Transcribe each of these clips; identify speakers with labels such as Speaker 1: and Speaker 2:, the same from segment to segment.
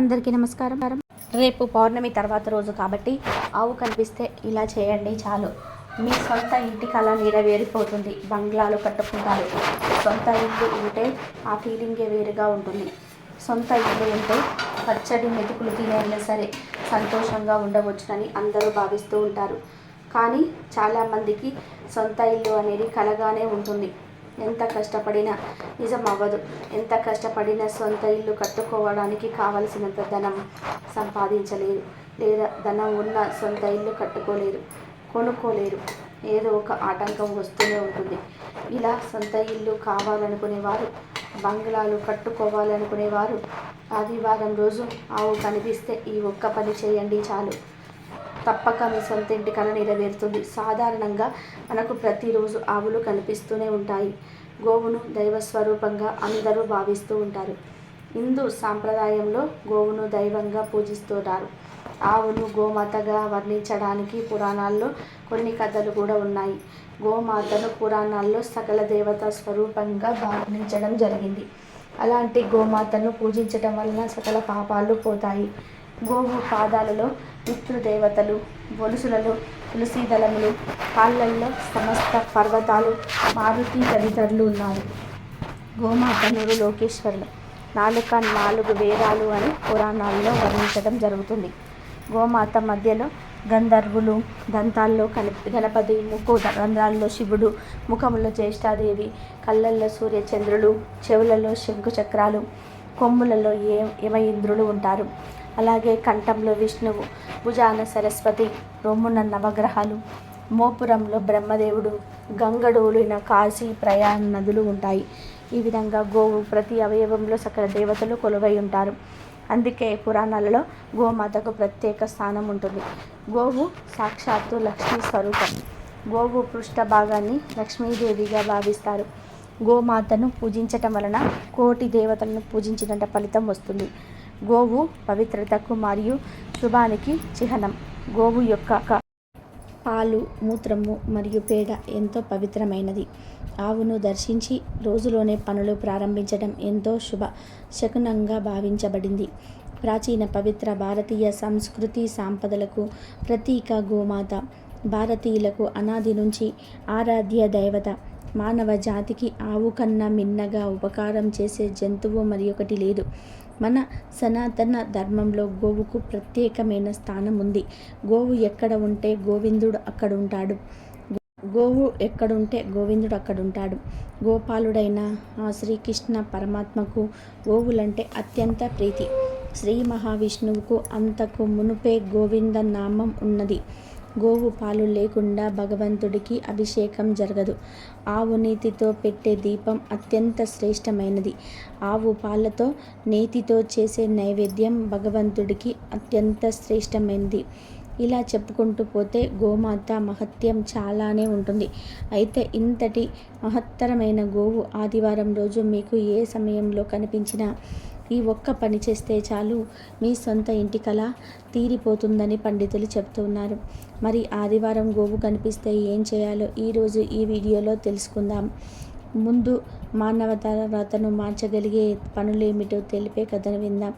Speaker 1: అందరికీ నమస్కారం. రేపు పౌర్ణమి తర్వాత రోజు కాబట్టి ఆవు కనిపిస్తే ఇలా చేయండి చాలు. మీ సొంత ఇంటి కళ నెరవేరిపోతుంది. బంగ్లాలు కట్టుకుంటారు. సొంత ఇల్లు ఉంటే ఆ ఫీలింగే వేరుగా ఉంటుంది. సొంత ఇల్లు ఉంటే పచ్చడి మెతుకులు తినైనా సరే సంతోషంగా ఉండవచ్చునని అందరూ భావిస్తూ ఉంటారు. కానీ చాలామందికి సొంత ఇల్లు అనేది కలగానే ఉంటుంది. ఎంత కష్టపడినా నిజం అవ్వదు ఎంత కష్టపడినా సొంత ఇల్లు కట్టుకోవడానికి కావలసినంత ధనం సంపాదించలేరు. లేదా ధనం ఉన్న సొంత ఇల్లు కట్టుకోలేరు కొనుక్కోలేరు. ఏదో ఒక ఆటంకం వస్తూనే ఉంటుంది. ఇలా సొంత ఇల్లు కావాలనుకునేవారు బంగ్లాలు కట్టుకోవాలనుకునేవారు ఆదివారం రోజు ఆవు కనిపిస్తే ఈ ఒక్క పని చేయండి చాలు. తప్పక మీ సొంత ఇంటి కళ నెరవేరుతుంది. సాధారణంగా మనకు ప్రతిరోజు ఆవులు కనిపిస్తూనే ఉంటాయి. గోవును దైవ స్వరూపంగా అందరూ భావిస్తూ ఉంటారు. హిందూ సాంప్రదాయంలో గోవును దైవంగా పూజిస్తుంటారు. ఆవును గోమాతగా వర్ణించడానికి పురాణాల్లో కొన్ని కథలు కూడా ఉన్నాయి. గోమాతను పురాణాల్లో సకల దేవత స్వరూపంగా వర్ణించడం జరిగింది. అలాంటి గోమాతను పూజించడం వలన సకల పాపాలు పోతాయి. గోవు పాదాలలో పితృదేవతలు గొలుసులలో తులసి దళములు కాళ్ళల్లో సమస్త పర్వతాలు మారుతి తదితరులు ఉన్నారు. గోమాత నూరు లోకేశ్వరులు. నాలుక నాలుగు వేదాలు అని పురాణాల్లో వర్ణించడం జరుగుతుంది. గోమాత మధ్యలో గంధర్వులు దంతాల్లో గణపతి ముక్కు రంధ్రాల్లో శివుడు ముఖంలో జ్యేష్ఠాదేవి కళ్ళల్లో సూర్యచంద్రులు చెవులలో శంకు చక్రాలు కొమ్ములలో ఏ యమయింద్రులు ఉంటారు. అలాగే కంఠంలో విష్ణువు భుజాన సరస్వతి రొమ్మున నవగ్రహాలు మోపురంలో బ్రహ్మదేవుడు గంగడోలిన కాశీ ప్రయాణ నదులు ఉంటాయి. ఈ విధంగా గోవు ప్రతి అవయవంలో సకల దేవతలు కొలువై ఉంటారు. అందుకే పురాణాలలో గోమాతకు ప్రత్యేక స్థానం ఉంటుంది. గోవు సాక్షాత్తు లక్ష్మీ స్వరూపం. గోవు పృష్ఠ భాగాన్ని లక్ష్మీదేవిగా భావిస్తారు. గోమాతను పూజించటం వలన కోటి దేవతలను పూజించినంత ఫలితం వస్తుంది. గోవు పవిత్రతకు మరియు శుభానికి చిహ్నం. గోవు యొక్క పాలు మూత్రము మరియు పేడ ఎంతో పవిత్రమైనది. ఆవును దర్శించి రోజులోనే పనులు ప్రారంభించడం ఎంతో శుభ శకునంగా భావించబడింది. ప్రాచీన పవిత్ర భారతీయ సంస్కృతి సాంపదలకు ప్రతీక గోమాత. భారతీయులకు అనాది నుంచి ఆరాధ్య దైవత. మానవ జాతికి ఆవు కన్నా మిన్నగా ఉపకారం చేసే జంతువు మరి ఒకటి లేదు. మన సనాతన ధర్మంలో గోవుకు ప్రత్యేకమైన స్థానం ఉంది గోవు ఎక్కడ ఉంటే గోవిందుడు అక్కడ ఉంటాడు గోవు ఎక్కడుంటే గోవిందుడు అక్కడ ఉంటాడు గోపాలుడైన ఆ శ్రీకృష్ణ పరమాత్మకు గోవులంటే అత్యంత ప్రీతి. శ్రీ మహావిష్ణువుకు అంతకు మునుపే గోవింద నామం ఉన్నది. గోవు పాలు లేకుండా భగవంతుడికి అభిషేకం జరగదు. ఆవు నీతితో పెట్టే దీపం అత్యంత శ్రేష్టమైనది. ఆవు పాలతో నేతితో చేసే నైవేద్యం భగవంతుడికి అత్యంత శ్రేష్టమైనది. ఇలా చెప్పుకుంటూ పోతే గోమాత మహత్యం చాలానే ఉంటుంది. అయితే ఇంతటి మహత్తరమైన గోవు ఆదివారం రోజు మీకు ఏ సమయంలో కనిపించినా ఈ ఒక్క పని చేస్తే చాలు. మీ సొంత ఇంటి కళ తీరిపోతుందని పండితులు చెప్తున్నారు. మరి ఆదివారం గోవు కనిపిస్తే ఏం చేయాలో ఈరోజు ఈ వీడియోలో తెలుసుకుందాం. ముందు మానవ తర్వాతను మార్చగలిగే పనులేమిటో తెలిపే కథను విందాం.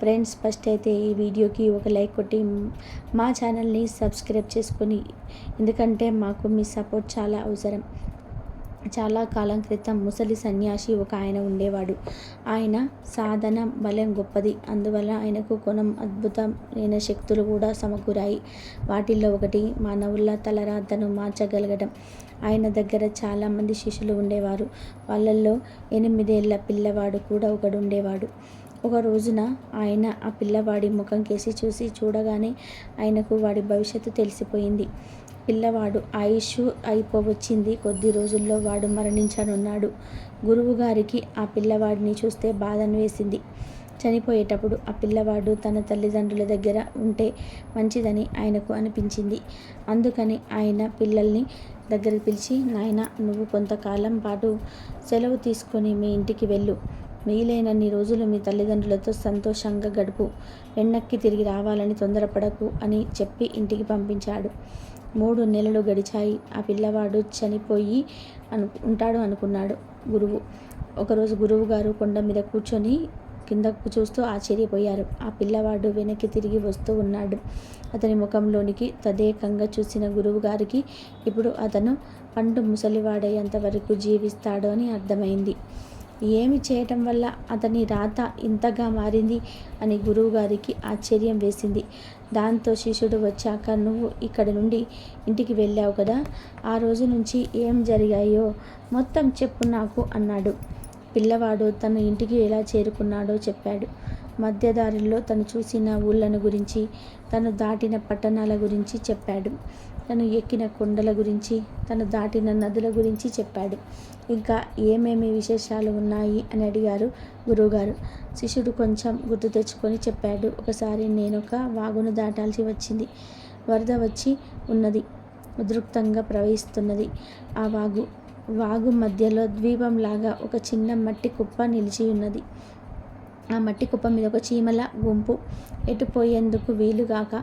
Speaker 1: ఫ్రెండ్స్ ఫస్ట్ అయితే ఈ వీడియోకి ఒక లైక్ కొట్టి మా ఛానల్ని సబ్స్క్రైబ్ చేసుకొని ఎందుకంటే మాకు మీ సపోర్ట్ చాలా అవసరం. చాలా కాలం క్రితం ముసలి సన్యాసి ఒక ఆయన ఉండేవాడు. ఆయన సాధన బలం గొప్పది. అందువల్ల ఆయనకు కొనం అద్భుతమైన శక్తులు కూడా సమకూరాయి. వాటిల్లో ఒకటి మానవుల తలరాతను మార్చగలగడం. ఆయన దగ్గర చాలామంది శిష్యులు ఉండేవారు. వాళ్ళల్లో ఎనిమిదేళ్ళ పిల్లవాడు కూడా ఒకడు ఉండేవాడు ఒక రోజున ఆయన ఆ పిల్లవాడి ముఖం కేసి చూసి చూడగానే ఆయనకు వాడి భవిష్యత్తు తెలిసిపోయింది. పిల్లవాడు ఆయుష్ అయిపోవచ్చింది. కొద్ది రోజుల్లో వాడు మరణించనున్నాడు. గురువుగారికి ఆ పిల్లవాడిని చూస్తే బాధను వేసింది చనిపోయేటప్పుడు ఆ పిల్లవాడు తన తల్లిదండ్రుల దగ్గర ఉంటే మంచిదని ఆయనకు అనిపించింది. అందుకని ఆయన పిల్లల్ని దగ్గర పిలిచి నాయన నువ్వు కొంతకాలం పాటు సెలవు తీసుకొని మీ ఇంటికి వెళ్ళు. వీలైనన్ని రోజులు మీ తల్లిదండ్రులతో సంతోషంగా గడుపు. వెన్నక్కి తిరిగి రావాలని తొందరపడకు అని చెప్పి ఇంటికి పంపించాడు. మూడు నెలలు గడిచాయి. ఆ పిల్లవాడు చనిపోయి అను ఉంటాడు అనుకున్నాడు గురువు. ఒకరోజు గురువు గారు కొండ మీద కూర్చొని కిందకు చూస్తూ ఆశ్చర్యపోయారు. ఆ పిల్లవాడు వెనక్కి తిరిగి వస్తూ ఉన్నాడు. అతని ముఖంలోనికి తదేకంగా చూసిన గురువుగారికి ఇప్పుడు అతను పండు ముసలివాడయ్యేంత వరకు జీవిస్తాడు అని అర్థమైంది. ఏమి చేయటం వల్ల అతని రాత ఇంతగా మారింది అని గురువుగారికి ఆశ్చర్యం వేసింది. దాంతో శిష్యుడు వచ్చాక నువ్వు ఇక్కడ నుండి ఇంటికి వెళ్ళావు కదా? ఆ రోజు నుంచి ఏం జరిగాయో మొత్తం చెప్పు నాకు అన్నాడు. పిల్లవాడు తన ఇంటికి ఎలా చేరుకున్నాడో చెప్పాడు. మధ్యదారిలో తను చూసిన ఊళ్ళను గురించి తను దాటిన పట్టణాల గురించి చెప్పాడు. తను ఎక్కిన కొండల గురించి తను దాటిన నదుల గురించి చెప్పాడు. ఇంకా ఏమేమి విశేషాలు ఉన్నాయి అని అడిగారు గురువుగారు. శిష్యుడు కొంచెం గుర్తు తెచ్చుకొని చెప్పాడు. ఒకసారి నేను ఒక వాగును దాటాల్సి వచ్చింది. వరద వచ్చి ఉన్నది. ఉదృక్తంగా ప్రవహిస్తున్నది. ఆ వాగు వాగు మధ్యలో ద్వీపంలాగా ఒక చిన్న మట్టి కుప్ప నిలిచి ఉన్నది ఆ మట్టి కుప్ప మీద ఒక చీమల గుంపు ఎటుపోయేందుకు వీలుగాక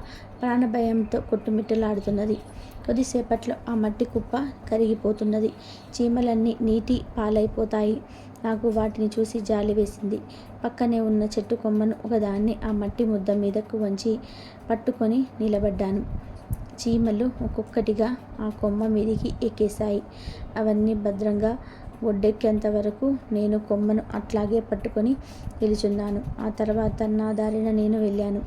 Speaker 1: ప్రాణభయంతో కొట్టుమిట్టలాడుతున్నది. కొద్దిసేపట్లో ఆ మట్టి కుప్ప కరిగిపోతున్నది. చీమలన్నీ నీటి పాలైపోతాయి. నాకు వాటిని చూసి జాలి వేసింది. పక్కనే ఉన్న చెట్టు కొమ్మను ఒకదాన్ని ఆ మట్టి ముద్ద మీదకు వంచి పట్టుకొని నిలబడ్డాను. చీమలు ఒక్కొక్కటిగా ఆ కొమ్మ మీదికి ఎక్కేశాయి. అవన్నీ భద్రంగా ఒడ్డెక్కేంత వరకు నేను కొమ్మను అట్లాగే పట్టుకొని నిలుచున్నాను. ఆ తర్వాత నా దారిన నేను వెళ్ళాను.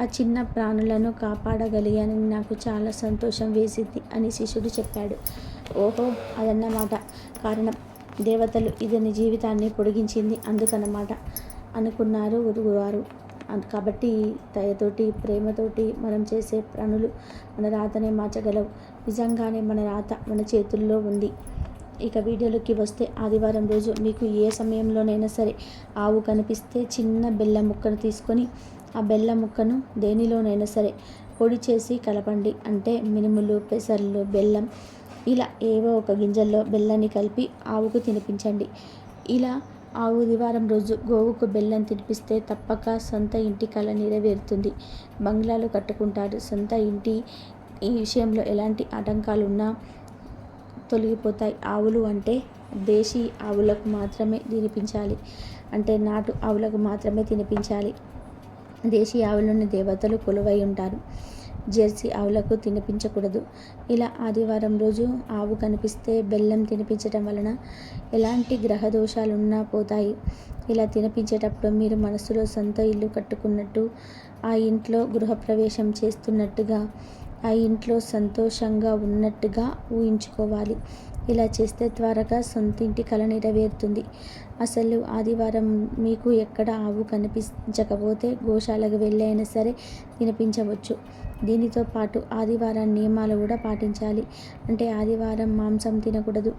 Speaker 1: ఆ చిన్న ప్రాణులను కాపాడగలిగానని నాకు చాలా సంతోషం వేసింది అని శిష్యుడు చెప్పాడు. ఓహో అదన్నమాట. కారణం దేవతలు ఇతని జీవితాన్ని పొడిగించింది అందుకన్నమాట అనుకున్నారు గురువుగారు. కాబట్టి దయతోటి ప్రేమతోటి మనం చేసే పనులు మన రాతనే మార్చగలవు. నిజంగానే మన రాత మన చేతుల్లో ఉంది. ఇక వీడియోలోకి వస్తే ఆదివారం రోజు మీకు ఏ సమయంలోనైనా సరే ఆవు కనిపిస్తే చిన్న బెల్లం ముక్కను తీసుకొని ఆ బెల్లం ముక్కను దేనిలోనైనా సరే పొడి చేసి కలపండి. అంటే మినుములు పెసర్లు బెల్లం ఇలా ఏవో ఒక గింజల్లో బెల్లాన్ని కలిపి ఆవుకు తినిపించండి. ఇలా ఆదివారం రోజు గోవుకు బెల్లం తినిపిస్తే తప్పక సొంత ఇంటి కళ నెరవేరుతుంది. బంగ్లాలు కట్టుకుంటారు. సొంత ఇంటి ఈ విషయంలో ఎలాంటి ఆటంకాలున్నా తొలగిపోతాయి. ఆవులు అంటే దేశీ ఆవులకు మాత్రమే తినిపించాలి. అంటే నాటు ఆవులకు మాత్రమే తినిపించాలి. దేశీ ఆవులను దేవతలు కొలువై ఉంటారు. జెర్సీ ఆవులకు తినిపించకూడదు. ఇలా ఆదివారం రోజు ఆవు కనిపిస్తే బెల్లం తినిపించటం వలన ఎలాంటి గ్రహ దోషాలున్నా పోతాయి. ఇలా తినిపించేటప్పుడు మీరు మనసులో సొంత ఇల్లు కట్టుకున్నట్టు ఆ ఇంట్లో గృహప్రవేశం చేస్తున్నట్టుగా ఆ ఇంట్లో సంతోషంగా ఉన్నట్టుగా ఊహించుకోవాలి. ఇలా చేస్తే త్వరగా సొంతింటి కళ నెరవేరుతుంది. అసలు ఆదివారం మీకు ఎక్కడ ఆవు కనిపించకపోతే గోశాలకు వెళ్ళైనా సరే తినిపించవచ్చు దీనితో పాటు ఆదివారం నియమాలు కూడా పాటించాలి. అంటే ఆదివారం మాంసం తినకూడదు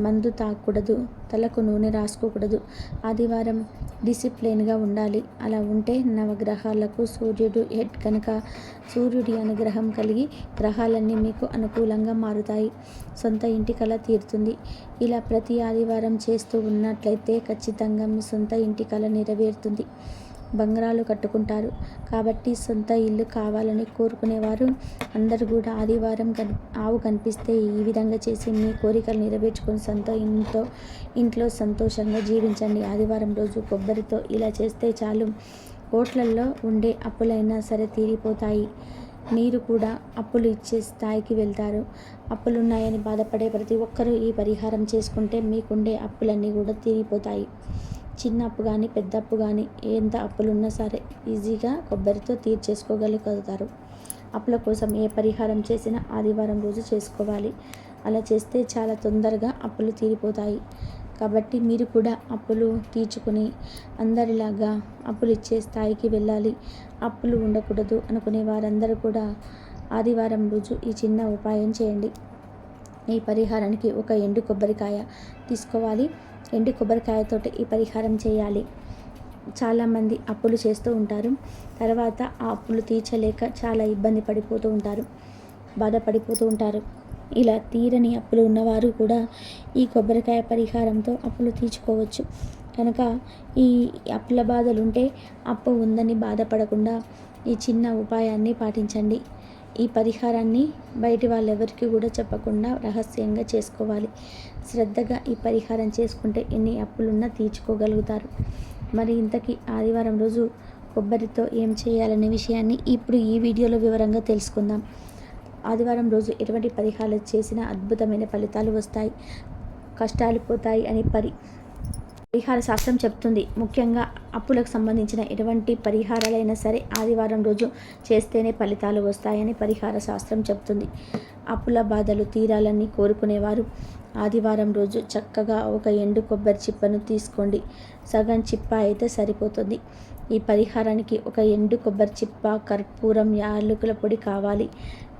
Speaker 1: మందు తాగకూడదు తలకు నూనె రాసుకోకూడదు. ఆదివారం డిసిప్లైన్గా ఉండాలి. అలా ఉంటే నవగ్రహాలకు సూర్యుడు హెడ్ కనుక సూర్యుడి అనుగ్రహం కలిగి గ్రహాలన్నీ మీకు అనుకూలంగా మారుతాయి. సొంత ఇంటి కళ తీరుతుంది. ఇలా ప్రతి ఆదివారం చేస్తూ ఉన్నట్లయితే ఖచ్చితంగా మీ సొంత ఇంటి కళ నెరవేరుతుంది. బంగారాలు కట్టుకుంటారు. కాబట్టి సొంత ఇల్లు కావాలని కోరుకునేవారు. అందరూ కూడా ఆదివారం కని ఆవు కనిపిస్తే ఈ విధంగా చేసి మీ కోరికలు నెరవేర్చుకొని సొంత ఇంట్లో ఇంట్లో సంతోషంగా జీవించండి. ఆదివారం రోజు కొబ్బరితో ఇలా చేస్తే చాలు. కోట్లల్లో ఉండే అప్పులైనా సరే తీరిపోతాయి. మీరు కూడా అప్పులు ఇచ్చే స్థాయికి వెళ్తారు. అప్పులున్నాయని బాధపడే ప్రతి ఒక్కరూ ఈ పరిహారం చేసుకుంటే మీకుండే అప్పులన్నీ కూడా తీరిపోతాయి. చిన్న అప్పు కానీ పెద్ద అప్పు కానీ ఎంత అప్పులు ఉన్నా సరే ఈజీగా కొబ్బరితో తీర్చేసుకోగలుగుతారు. అప్పుల కోసం ఏ పరిహారం చేసినా ఆదివారం రోజు చేసుకోవాలి. అలా చేస్తే చాలా తొందరగా అప్పులు తీరిపోతాయి. కాబట్టి మీరు కూడా అప్పులు తీర్చుకుని అందరిలాగా అప్పులు ఇచ్చే స్థాయికి వెళ్ళాలి. అప్పులు ఉండకూడదు అనుకునే వారందరూ కూడా ఆదివారం రోజు ఈ చిన్న ఉపాయం చేయండి. ఈ పరిహారానికి ఒక ఎండు కొబ్బరికాయ తీసుకోవాలి. ఎండి కొబ్బరికాయతోటి ఈ పరిహారం చేయాలి. చాలామంది అప్పులు చేస్తూ ఉంటారు. తర్వాత ఆ అప్పులు తీర్చలేక చాలా ఇబ్బంది పడిపోతూ ఉంటారు. బాధపడిపోతూ ఉంటారు. ఇలా తీరని అప్పులు ఉన్నవారు కూడా ఈ కొబ్బరికాయ పరిహారంతో అప్పులు తీర్చుకోవచ్చు. కనుక ఈ అప్పుల బాధలు ఉంటే అప్పు ఉందని బాధపడకుండా ఈ చిన్న ఉపాయాన్ని పాటించండి. ఈ పరిహారాన్ని బయటి వాళ్ళెవరికి కూడా చెప్పకుండా రహస్యంగా చేసుకోవాలి. శ్రద్ధగా ఈ పరిహారం చేసుకుంటే ఎన్ని అప్పులున్నా తీర్చుకోగలుగుతారు. మరి ఇంతకీ ఆదివారం రోజు కొబ్బరితో ఏం చేయాలనే విషయాన్ని ఇప్పుడు ఈ వీడియోలో వివరంగా తెలుసుకుందాం. ఆదివారం రోజు ఎటువంటి పరిహారాలు చేసినా అద్భుతమైన ఫలితాలు వస్తాయి. కష్టాలు పోతాయి అని పరి పరిహార శాస్త్రం చెప్తుంది. ముఖ్యంగా అప్పులకు సంబంధించిన ఎటువంటి పరిహారాలైనా సరే ఆదివారం రోజు చేస్తేనే ఫలితాలు వస్తాయని పరిహార శాస్త్రం చెప్తుంది. అప్పుల బాధలు తీరాలని కోరుకునేవారు. ఆదివారం రోజు చక్కగా ఒక ఎండు కొబ్బరి చిప్పను తీసుకోండి. సగం చిప్ప అయితే సరిపోతుంది. ఈ పరిహారానికి ఒక ఎండు కొబ్బరి చిప్ప కర్పూరం యాలకుల పొడి కావాలి.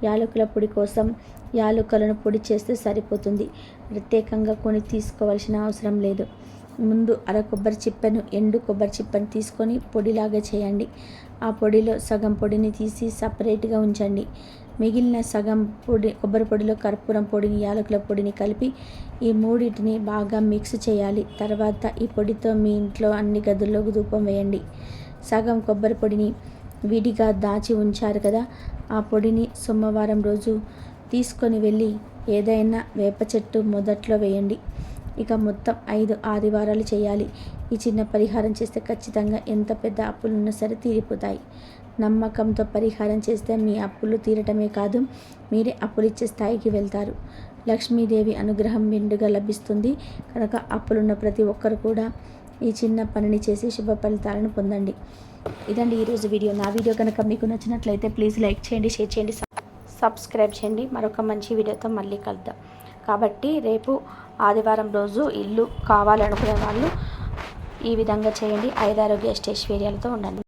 Speaker 1: యాలకుల పొడి కోసం యాలకులను పొడి చేస్తే సరిపోతుంది. ప్రత్యేకంగా కొని తీసుకోవాల్సిన అవసరం లేదు. ముందు అర కొబ్బరి చిప్పను ఎండు కొబ్బరి చిప్పను తీసుకొని పొడిలాగా చేయండి. ఆ పొడిలో సగం పొడిని తీసి సపరేట్గా ఉంచండి. మిగిలిన సగం పొడి కొబ్బరి పొడిలో కర్పూరం పొడిని యాలకుల పొడిని కలిపి ఈ మూడింటిని బాగా మిక్స్ చేయాలి. తర్వాత ఈ పొడితో మీ ఇంట్లో అన్ని గదుల్లోకి ధూపం వేయండి. సగం కొబ్బరి పొడిని విడిగా దాచి ఉంచారు కదా ఆ పొడిని సోమవారం రోజు తీసుకొని వెళ్ళి ఏదైనా వేప చెట్టు మొదట్లో వేయండి. ఇక మొత్తం ఐదు ఆదివారాలు చేయాలి. ఈ చిన్న పరిహారం చేస్తే ఖచ్చితంగా ఎంత పెద్ద అప్పులున్నా సరే తీరిపోతాయి. నమ్మకంతో పరిహారం చేస్తే మీ అప్పులు తీరటమే కాదు మీరే అప్పులు ఇచ్చే స్థాయికి వెళ్తారు. లక్ష్మీదేవి అనుగ్రహం మెండుగా లభిస్తుంది. కనుక అప్పులున్న ప్రతి ఒక్కరు కూడా ఈ చిన్న పనిని చేసి శుభ ఫలితాలను పొందండి. ఇదండి ఈరోజు వీడియో. నా వీడియో కనుక మీకు నచ్చినట్లయితే ప్లీజ్ లైక్ చేయండి షేర్ చేయండి సబ్స్క్రైబ్ చేయండి. మరొక మంచి వీడియోతో మళ్ళీ కలుద్దాం. కాబట్టి రేపు ఆదివారం రోజు ఇల్లు కావాలనుకునే వాళ్ళు ఈ విధంగా చేయండి. ఐదారోగ్య స్టేష్ ఏరియాలతో ఉండండి.